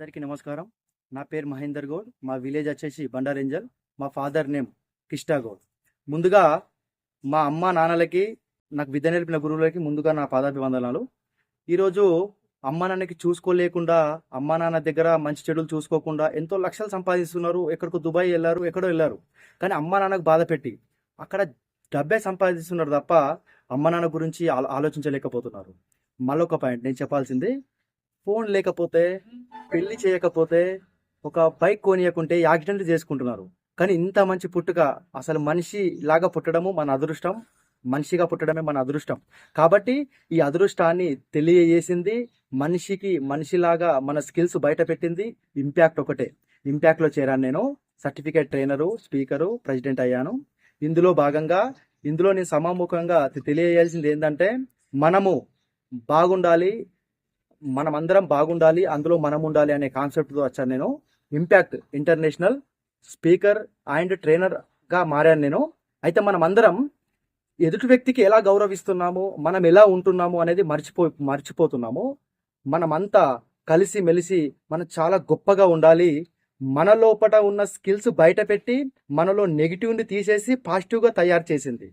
అందరికీ నమస్కారం. నా పేరు మహేందర్ గౌడ్. మా విలేజ్ వచ్చేసి బండారెంజల్ మా ఫాదర్ నేమ్ కిష్టా గౌడ్. ముందుగా మా అమ్మ నాన్నలకి నాకు విద్య నేర్పిన గురువులకి ముందుగా నా పాదాభివందనాలు. ఈరోజు అమ్మ నాన్నకి చూసుకోలేకుండా అమ్మ నాన్న దగ్గర మంచి చెడులు చూసుకోకుండా ఎంతో లక్షలు సంపాదిస్తున్నారు. ఎక్కడికో దుబాయ్ వెళ్ళారు ఎక్కడో వెళ్ళారు. కానీ అమ్మ నాన్నకు బాధ పెట్టి అక్కడ డబ్బే సంపాదిస్తున్నారు తప్ప అమ్మ నాన్న గురించి ఆలో- ఆలోచించలేకపోతున్నారు. మళ్ళొక పాయింట్ నేను చెప్పాల్సింది ఫోన్ లేకపోతే పెళ్ళి చేయకపోతే ఒక బైక్ కొనియకుంటే యాక్సిడెంట్ చేసుకుంటున్నారు. కానీ ఇంత మంచి పుట్టుక అసలు మనిషి లాగా పుట్టడము మన అదృష్టం మనిషిగా పుట్టడమే మన అదృష్టం. కాబట్టి ఈ అదృష్టాన్ని తెలియజేసింది మనిషికి మనిషిలాగా మన స్కిల్స్ బయట పెట్టింది ఇంపాక్ట్ ఒకటే. ఇంపాక్ట్లో చేరాను నేను. సర్టిఫికేట్ ట్రైనరు స్పీకరు ప్రెసిడెంట్ అయ్యాను. ఇందులో భాగంగా ఇందులో నేను సమాముఖంగా తెలియజేయాల్సింది ఏంటంటే మనము బాగుండాలి మనమందరం బాగుండాలి అందులో మనం ఉండాలి అనే కాన్సెప్ట్తో వచ్చాను నేను. ఇంపాక్ట్ ఇంటర్నేషనల్ స్పీకర్ అండ్ ట్రైనర్గా మారాను నేను. అయితే మనం అందరం ఎదుటి వ్యక్తికి ఎలా గౌరవిస్తున్నాము మనం ఎలా ఉంటున్నాము అనేది మర్చిపో మర్చిపోతున్నాము. మనమంతా కలిసి మెలిసి మనం చాలా గొప్పగా ఉండాలి. మన లోపల ఉన్న స్కిల్స్ బయట పెట్టి మనలో నెగిటివ్ని తీసేసి పాజిటివ్గా తయారు చేసింది.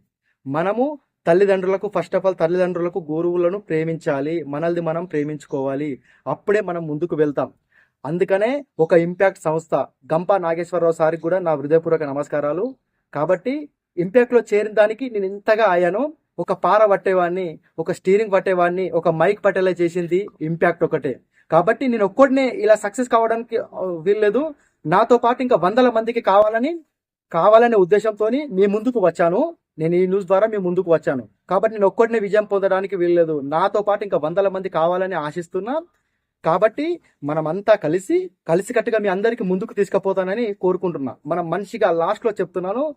మనము తల్లిదండ్రులకు ఫస్ట్ ఆఫ్ ఆల్ తల్లిదండ్రులకు గురువులను ప్రేమించాలి. మనల్ని మనం ప్రేమించుకోవాలి. అప్పుడే మనం ముందుకు వెళ్తాం. అందుకనే ఒక ఇంపాక్ట్ సంస్థ గంప నాగేశ్వరరావు సారికి కూడా నా హృదయపూర్వక నమస్కారాలు. కాబట్టి ఇంపాక్ట్లో చేరిన దానికి నేను ఇంతగా అయ్యాను. ఒక పార పట్టేవాడిని ఒక స్టీరింగ్ పట్టేవాడిని ఒక మైక్ పట్టేలా చేసింది ఇంపాక్ట్ ఒకటే. కాబట్టి నేను ఒక్కడినే ఇలా సక్సెస్ కావడానికి వీల్లేదు. నాతో పాటు ఇంకా వందల మందికి కావాలని కావాలనే ఉద్దేశంతో మీ ముందుకు వచ్చాను. నేను ఈ న్యూస్ ద్వారా మీ ముందుకు వచ్చాను. కాబట్టి నేను ఒక్కడినే విజయం పొందడానికి వీల్లేదు. నాతో పాటు ఇంకా వందల మంది కావాలని ఆశిస్తున్నా. కాబట్టి మనమంతా కలిసి కలిసికట్టుగా మీ అందరికి ముందుకు తీసుకుపోతానని కోరుకుంటున్నా. మనం మనిషిగా లాస్ట్లో చెప్తున్నాను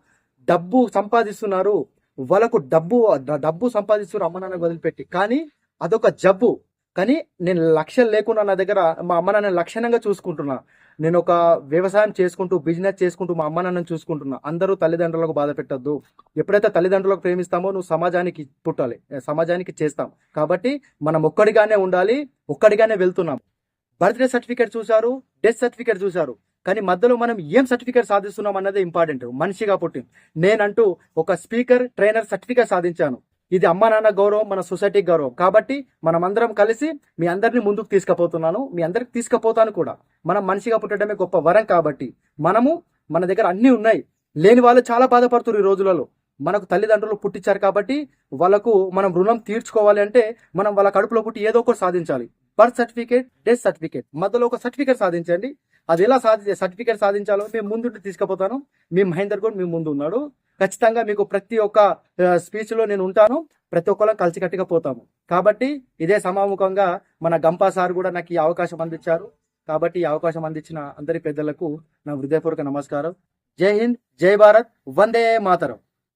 డబ్బు సంపాదిస్తున్నారు. వాళ్ళకు డబ్బు డబ్బు సంపాదిస్తున్నారు అమ్మ నాన్న వదిలిపెట్టి. కానీ అదొక జబ్బు. కానీ నేను లక్ష్యం లేకుండా నా దగ్గర మా అమ్మ నాన్న లక్షణంగా చూసుకుంటున్నా. నేను ఒక వ్యవసాయం చేసుకుంటూ బిజినెస్ చేసుకుంటూ మా అమ్మ నాన్నని చూసుకుంటున్నా. అందరూ తల్లిదండ్రులకు బాధ పెట్టద్దు. ఎప్పుడైతే తల్లిదండ్రులకు ప్రేమిస్తామో నువ్వు సమాజానికి పుట్టాలి. సమాజానికి చేస్తాం. కాబట్టి మనం ఒక్కడిగానే ఉండాలి ఒక్కడిగానే వెళ్తున్నాం. బర్త్డే సర్టిఫికేట్ చూశారు డెత్ సర్టిఫికేట్ చూశారు. కానీ మధ్యలో మనం ఏం సర్టిఫికేట్ సాధిస్తున్నాం అన్నది ఇంపార్టెంట్ మనిషిగా పుట్టి. నేనంటూ ఒక స్పీకర్ ట్రైనర్ సర్టిఫికేట్ సాధించాను. ఇది అమ్మ నాన్న గౌరవం మన సొసైటీకి గౌరవం. కాబట్టి మనం అందరం కలిసి మీ అందరిని ముందుకు తీసుకుపోతున్నాను. మీ అందరికి తీసుకుపోతాను కూడా. మనం మనిషిగా పుట్టడమే గొప్ప వరం కాబట్టి. మనము మన దగ్గర అన్నీ ఉన్నాయి. లేని వాళ్ళు చాలా బాధపడుతున్నారు ఈ రోజులలో. మనకు తల్లిదండ్రులు పుట్టించారు కాబట్టి వాళ్ళకు మనం రుణం తీర్చుకోవాలి అంటే మనం వాళ్ళ కడుపులో పుట్టి ఏదో ఒకటి సాధించాలి. Birth certificate death certificate. మధ్యలో ఒక సర్టిఫికేట్ సాధించండి. అది ఎలా సాధి సర్టిఫికేట్ సాధించాలో మేము ముందు తీసుకుపోతాను. మీ మహేందర్ కూడా మీ ముందు ఉన్నాడు. ఖచ్చితంగా మీకు ప్రతి ఒక్క స్పీచ్లో నేను ఉంటాను. ప్రతి ఒక్కరం కలిసికట్టుగా పోతాము. కాబట్టి ఇదే సమాముఖంగా మన గంపా సార్ కూడా నాకు ఈ అవకాశం అందించారు. కాబట్టి ఈ అవకాశం అందించిన అందరి పెద్దలకు నా హృదయపూర్వక నమస్కారం. జై హింద్ జై భారత్ వందే మాతరం.